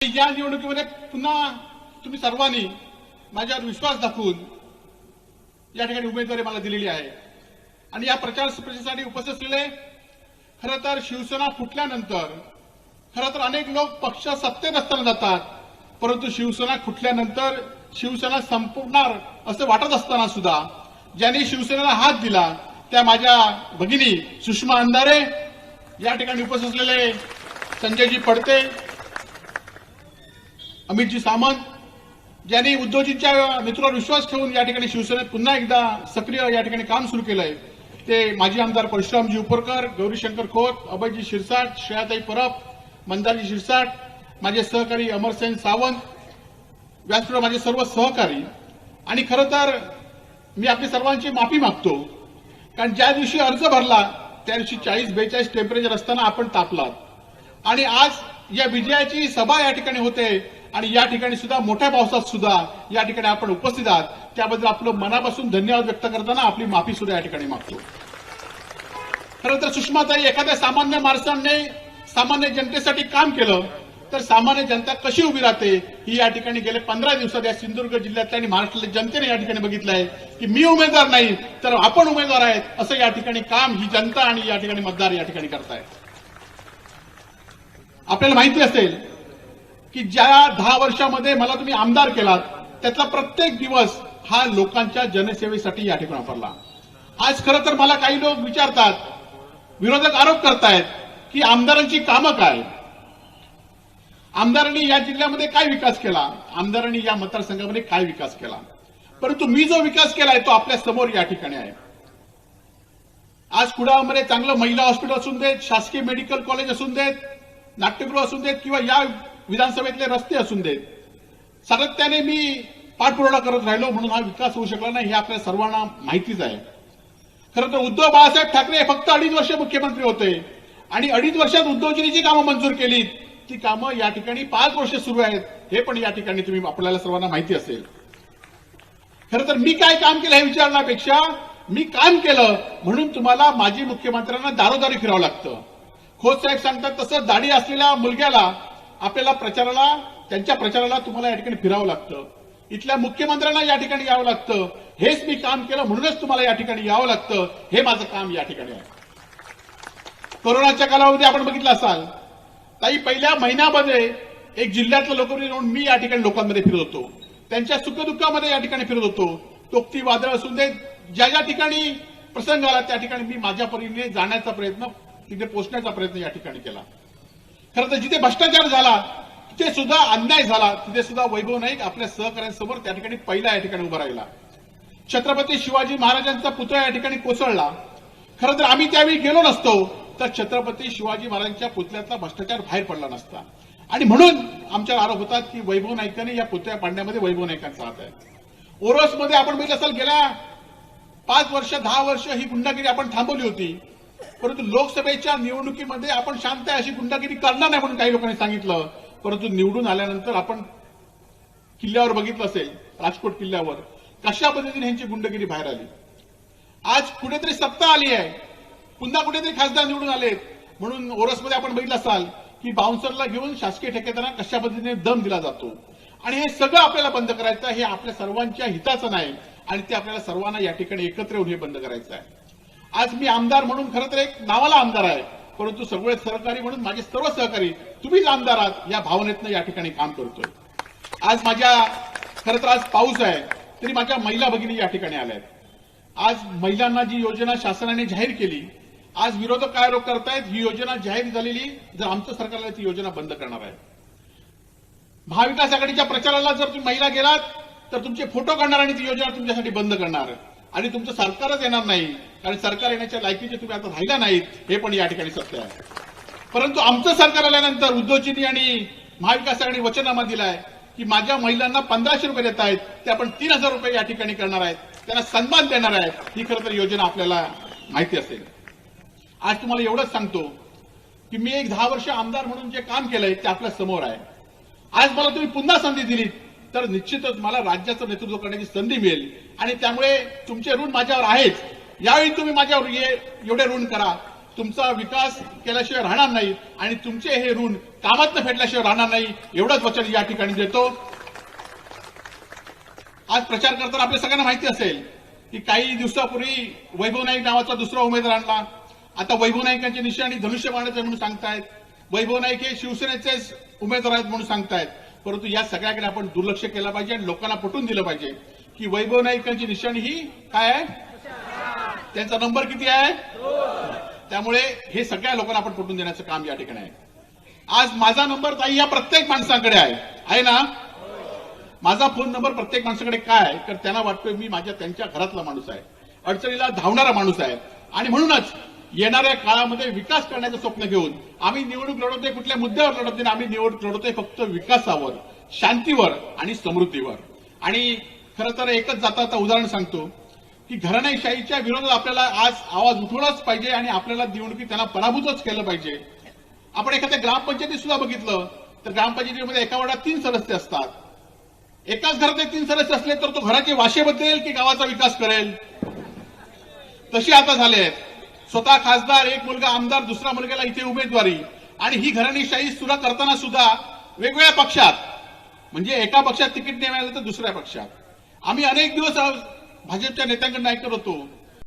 या निवडणुकीमध्ये पुन्हा तुम्ही सर्वांनी माझ्यावर विश्वास दाखवून या ठिकाणी उमेदवारी मला दिलेली आहे. आणि या प्रचार प्रचारासाठी उपस्थित असलेले खरं तर शिवसेना फुटल्यानंतर खरं तर अनेक लोक पक्ष सत्तेत असताना जातात परंतु शिवसेना फुटल्यानंतर शिवसेना संपणार असं वाटत असताना सुद्धा ज्यांनी शिवसेनेला हात दिला त्या माझ्या भगिनी सुषमा अंधारे या ठिकाणी उपस्थित असलेले संजयजी पडते अमितजी सामंत ज्यांनी उद्धवजींच्या नेतृत्वावर विश्वास ठेवून या ठिकाणी शिवसेनेत पुन्हा एकदा सक्रिय या ठिकाणी काम सुरू केलंय ते माजी आमदार परशुरामजी उपरकर गौरीशंकर खोत अभयजी शिरसाट श्रेयाताई परब मंदारजी शिरसाट माझे सहकारी अमरसेन सावंत व्यासपीठ माझे सर्व सहकारी. आणि खरं तर मी आपली सर्वांची माफी मागतो कारण ज्या दिवशी अर्ज भरला त्या दिवशी चाळीस बेचाळीस टेम्परेचर असताना आपण तापलात. आणि आज या विजयाची सभा या ठिकाणी होते आणि या ठिकाणी सुद्धा मोठ्या पावसात सुद्धा या ठिकाणी आपण उपस्थित आहात. त्याबद्दल आपलं मनापासून धन्यवाद व्यक्त करताना आपली माफी सुद्धा या ठिकाणी मागतो. खरं तर सुषमाताई एखाद्या सामान्य माणसाने सामान्य जनतेसाठी काम केलं तर सामान्य जनता कशी उभी राहते ही या ठिकाणी गेले पंधरा दिवसात या सिंधुदुर्ग जिल्ह्यातल्या आणि महाराष्ट्रातल्या जनतेने या ठिकाणी बघितलं आहे की मी उमेदवार नाही तर आपण उमेदवार आहेत असं या ठिकाणी काम ही जनता आणि या ठिकाणी मतदार या ठिकाणी करतायत. आपल्याला माहिती असेल की ज्या दहा वर्षामध्ये मला तुम्ही आमदार केलात त्यातला प्रत्येक दिवस हा लोकांच्या जनसेवेसाठी या ठिकाणी वापरला. आज खरं तर मला काही लोक विचारतात विरोधक आरोप करतायत की आमदारांची कामं काय? आमदारांनी या जिल्ह्यामध्ये काय विकास केला? आमदारांनी या मतदारसंघामध्ये काय विकास केला? परंतु मी जो विकास केलाय तो आपल्यासमोर या ठिकाणी आहे. आज कुडाळमध्ये चांगलं महिला हॉस्पिटल असून देत शासकीय मेडिकल कॉलेज असून देत नाट्यगृह असून देत किंवा या विधानसभेतले रस्ते असून देत. सातत्याने मी पाठपुरावा करत राहिलो म्हणून हा विकास होऊ शकला नाही हे आपल्या सर्वांना माहितीच आहे. खरं तर उद्धव बाळासाहेब ठाकरे हे फक्त अडीच वर्ष मुख्यमंत्री होते आणि अडीच वर्षात उद्धवजींनी जी कामं मंजूर केली ती कामं या ठिकाणी पाच वर्ष सुरू आहेत हे पण या ठिकाणी तुम्ही आपल्याला सर्वांना माहिती असेल. खरं तर मी काय काम केलं हे विचारण्यापेक्षा मी काम केलं म्हणून तुम्हाला माजी मुख्यमंत्र्यांना दारोदारी फिरावं लागतं. खोत साहेब सांगतात तसं दाढी असलेल्या मुलग्याला आपल्याला प्रचाराला त्यांच्या प्रचाराला तुम्हाला या ठिकाणी फिरावं लागतं. इथल्या मुख्यमंत्र्यांना या ठिकाणी यावं लागतं. हेच मी काम केलं म्हणूनच तुम्हाला या ठिकाणी यावं लागतं. हे माझं काम या ठिकाणी आहे. कोरोनाच्या कालावधी आपण बघितलं असाल ताई पहिल्या महिन्यामध्ये एक जिल्ह्यातलं लोक म्हणून मी या ठिकाणी लोकांमध्ये फिरत होतो. त्यांच्या सुखदुःखामध्ये या ठिकाणी फिरत होतो. तोक्ती वादळ असून दे ज्या ज्या ठिकाणी प्रसंग आला त्या ठिकाणी मी माझ्या परीने जाण्याचा प्रयत्न तिथे पोचण्याचा प्रयत्न या ठिकाणी केला. खरं तर जिथे भ्रष्टाचार झाला तिथे सुद्धा अन्याय झाला. तिथे सुद्धा वैभव नाईक आपल्या सहकाऱ्यांसमोर त्या ठिकाणी पहिला या ठिकाणी उभा राहिला. छत्रपती शिवाजी महाराजांचा पुतळा या ठिकाणी कोसळला. खरं तर आम्ही त्यावेळी गेलो नसतो तर छत्रपती शिवाजी महाराजांच्या पुतळ्यातला भ्रष्टाचार बाहेर पडला नसता. आणि म्हणून आमच्यावर आरोप होतात की वैभव नाईकांनी या पुतळ्या पाडण्यामध्ये वैभव नाईकांचा हात आहे. ओरोसमध्ये आपण बघितलं असाल गेल्या पाच वर्ष दहा वर्ष ही गुंडागिरी आपण थांबवली होती. परंतु लोकसभेच्या निवडणुकीमध्ये आपण शांत आहे अशी गुंडागिरी करणार नाही म्हणून काही लोकांनी सांगितलं. परंतु निवडून आल्यानंतर आपण किल्ल्यावर बघितलं असेल राजकोट किल्ल्यावर कशा पद्धतीने ह्यांची गुंडगिरी बाहेर आली. आज कुठेतरी सत्ता आली आहे. पुन्हा कुठेतरी खासदार निवडून आलेत. म्हणून ओरसमध्ये आपण बघितलं असाल की बाउन्सरला घेऊन शासकीय ठेकेदारांना कशा पद्धतीने दम दिला जातो. आणि हे सगळं आपल्याला बंद करायचं हे आपल्या सर्वांच्या हिताचं नाही. आणि ते आपल्याला सर्वांना या ठिकाणी एकत्र येऊन हे बंद करायचं आहे. आज मी आमदार म्हणून खरं तर एक नावाला आमदार आहे परंतु सगळे सहकारी म्हणून माझे सर्व सहकारी तुम्हीच आमदार आहात या भावनेतनं या ठिकाणी काम करतोय. आज माझ्या खरं तर आज पाऊस आहे तरी माझ्या महिला भगिनी या ठिकाणी आल्या आहेत. आज महिलांना जी योजना शासनाने जाहीर केली आज विरोधक काय आरोप करतायत ही योजना जाहीर झालेली जर आमचं सरकारला ती योजना बंद करणार आहे. महाविकास आघाडीच्या प्रचाराला जर तुम्ही महिला गेलात तर तुमचे फोटो काढणार आणि ती योजना तुमच्यासाठी बंद करणार. आणि तुमचं सरकारच येणार नाही. कारण सरकार येण्याच्या लायकीचे तुम्ही आता राहिला नाहीत. हे पण या ठिकाणी सत्य आहे. परंतु आमचं सरकार आल्यानंतर उद्धवजींनी आणि महाविकास आघाडी वचनामा दिलाय की माझ्या महिलांना पंधराशे रुपये देत आहेत. ते आपण तीन हजार रुपये या ठिकाणी करणार आहेत. त्यांना सन्मान देणार आहेत. ही खरं तर योजना आपल्याला माहिती असेल. आज तुम्हाला एवढंच सांगतो की मी एक दहा वर्ष आमदार म्हणून जे काम केलंय ते आपल्यासमोर आहे. आज मला तुम्ही पुन्हा संधी दिली तर निश्चितच मला राज्याचं नेतृत्व करण्याची संधी मिळेल. आणि त्यामुळे तुमचे ऋण माझ्यावर आहेच यावेळी तुम्ही माझ्यावर एवढे ऋण करा. तुमचा विकास केल्याशिवाय राहणार नाही आणि तुमचे हे ऋण कामात फेडल्याशिवाय राहणार नाही एवढंच वचन या ठिकाणी देतो. आज प्रचार करताना आपल्या सगळ्यांना माहिती असेल की काही दिवसापूर्वी वैभव नाईक नावाचा दुसरा उमेदवार आणला. आता वैभव नाईकांची निशाणी धनुष्यबाणाचे म्हणून सांगतायत. वैभव नाईक हे शिवसेनेचेच उमेदवार आहेत म्हणून सांगतायत. परंतु या सगळ्याकडे आपण दुर्लक्ष केलं पाहिजे आणि लोकांना पटवून दिलं पाहिजे. की वैभव नाईकांची निशाणी ही काय आहे? त्यांचा नंबर किती आहे? त्यामुळे हे सगळ्या लोकांना आपण पटवून देण्याचं काम या ठिकाणी आहे. आज माझा नंबर ताई या प्रत्येक माणसाकडे आहे. आहे ना? माझा फोन नंबर प्रत्येक माणसाकडे काय आहे? तर त्यांना वाटतोय मी माझ्या त्यांच्या घरातला माणूस आहे. अडचणीला धावणारा माणूस आहे. आणि म्हणूनच येणाऱ्या काळामध्ये विकास करण्याचं स्वप्न घेऊन आम्ही निवडणूक लढवतोय कुठल्या मुद्द्यावर लढत नाही आम्ही निवडणूक लढवतोय फक्त विकासावर शांतीवर आणि समृद्धीवर. आणि खरं तर एकच जाता आता उदाहरण सांगतो की घराणेशाहीच्या विरोधात आपल्याला आज आवाज उठवलाच पाहिजे आणि आपल्याला निवडणुकीत त्यांना पराभूतच केलं पाहिजे. आपण एखाद्या ग्रामपंचायतीत सुद्धा बघितलं तर ग्रामपंचायतीमध्ये एका वार्डात तीन सदस्य असतात. एकाच घरातले तीन सदस्य असले तर तो घराचे वाशे बदलेल की गावाचा विकास करेल? तशी आता झाले आहेत. स्वतः खासदार एक मुलगा आमदार दुसरा मुलग्याला इथे उमेदवारी. आणि ही घराणेशाही सुद्धा करताना सुद्धा वेगवेगळ्या पक्षात म्हणजे एका पक्षात तिकीट नाही मिळालं तर दुसऱ्या पक्षात. आम्ही अनेक दिवस भाजपच्या नेत्यांकडून ऐकत होतो